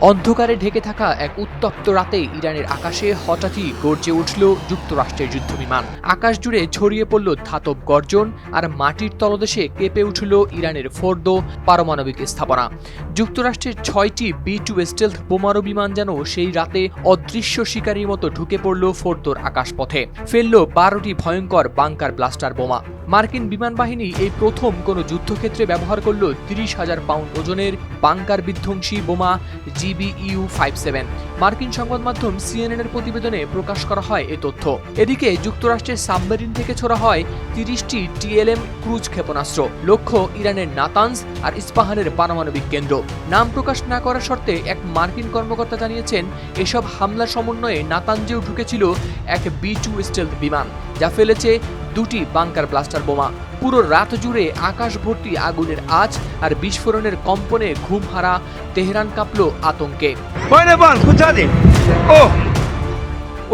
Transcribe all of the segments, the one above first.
অন্ধকারে ঢেকে থাকা এক উত্তপ্ত রাতে ইরানের আকাশে হঠাৎই গর্জে উঠল যুক্তরাষ্ট্রের যুদ্ধবিমান। আকাশ জুড়ে ছড়িয়ে পড়ল ধাতব গর্জন আর মাটির তলদেশে কেঁপে উঠল ইরানের ফোর্দো পারমাণবিক স্থাপনা। যুক্তরাষ্ট্রের ছয়টি বি টু স্টেলথ বোমারু বিমান যেন সেই রাতে অদৃশ্য শিকারীর মতো ঢুকে পড়ল ফোর্দোর আকাশপথে। ফেলল বারোটি ভয়ঙ্কর বাংকার ব্লাস্টার বোমা। মার্কিন বিমান বাহিনী এই প্রথম কোনো যুদ্ধক্ষেত্রে ব্যবহার করল তিরিশ হাজার পাউন্ড ওজনের বাংকার বিধ্বংসী বোমা জিবিইউ ফাইভ সেভেন। মার্কিন সংবাদ মাধ্যম সিএনএন এর প্রতিবেদনে প্রকাশ করা হয় এ তথ্য। এদিকে যুক্তরাষ্ট্রের সাবমেরিন থেকে ছোড়া হয় তিরিশটি টিএলএম ক্রুজ ক্ষেপণাস্ত্র। লক্ষ্য, ইরানের নাতানজ আর ইস্পাহানের পারমাণবিক কেন্দ্র। নাম প্রকাশ না করার শর্তে এক মার্কিন কর্মকর্তা জানিয়েছেন, এসব হামলা সমন্বয়ে নাতানজেও ঢুকেছিল এক বি টু স্টেলথ বিমান, যা ফেলেছে দুটি বাংকার ব্লাস্টার বোমা। পুরো রাত জুড়ে আকাশ ভর্তি আগুনের আঁচ আর বিস্ফোরণের কম্পনে ঘুম হারা তেহরান কাঁপল আতঙ্কে।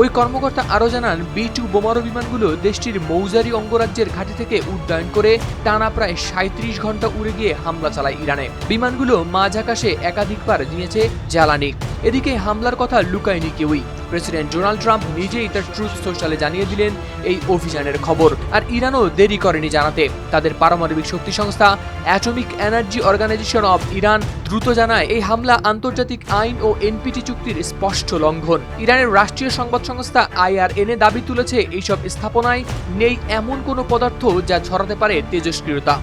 ওই কর্মকর্তা আরও জানান বি টু বোমারু বিমানগুলো দেশটির মৌজারি অঙ্গরাজ্যের ঘাঁটি থেকে উড্ডয়ন করে টানা প্রায় সাঁত্রিশ ঘণ্টা উড়ে গিয়ে হামলা চালায় ইরানে। বিমানগুলো মাঝ আকাশে একাধিকবার নিয়েছে জ্বালানি। এদিকে হামলার কথা লুকায়নি কেউই। প্রেসিডেন্ট ডোনাল্ড ট্রাম্প নিজেই তার ট্রুথ সোশ্যালে জানিয়ে দিলেন, এই অভিযানের খবর। আর ইরানও দেরি করেনি জানাতে। তাদের পারমাণবিক শক্তি সংস্থা atomic energy organisation of Iran দ্রুত জানায়, এই হামলা আন্তর্জাতিক আইন ও এনপিটি চুক্তির স্পষ্ট লঙ্ঘন। ইরানের রাষ্ট্রীয় সংবাদ সংস্থা আইআরএনএ দাবি তুলেছে, এইসব স্থাপনায় নেই এমন কোনো পদার্থ যা ছড়াতে পারে তেজস্ক্রিয়তা।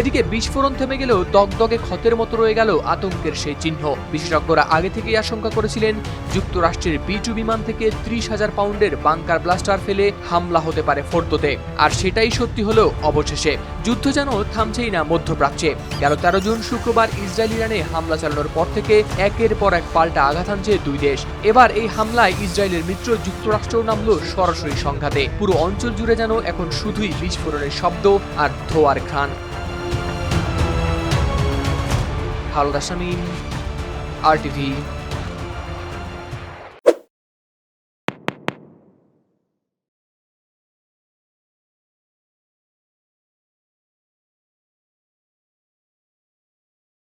এদিকে বিস্ফোরণ থেমে গেলেও দগদগে ক্ষতের মতো রয়ে গেল আতঙ্কের সেই চিহ্ন। বিশেষজ্ঞরা আগে থেকেই আশঙ্কা করেছিলেন, যুক্তরাষ্ট্রের বি টু বিমান থেকে ত্রিশ হাজার পাউন্ডের বাংকার ব্লাস্টার ফেলে হামলা হতে পারে ফোর্দোতে। আর সেটাই সত্যি হলো অবশেষে, যুদ্ধ যেন থামছেই না মধ্যপ্রাচ্যে। গেল তেরো জুন শুক্রবার ইসরায়েল ইরানে হামলা চালানোর পর থেকে একের পর এক পাল্টা আঘাত হানছে দুই দেশ। এবার এই হামলায় ইসরায়েলের মিত্র যুক্তরাষ্ট্র নামলো সরাসরি সংঘাতে। পুরো অঞ্চল জুড়ে যেন এখন শুধুই বিস্ফোরণের শব্দ আর ধোয়ার ঘ্রাণ। হালদা শামীম আর টিভি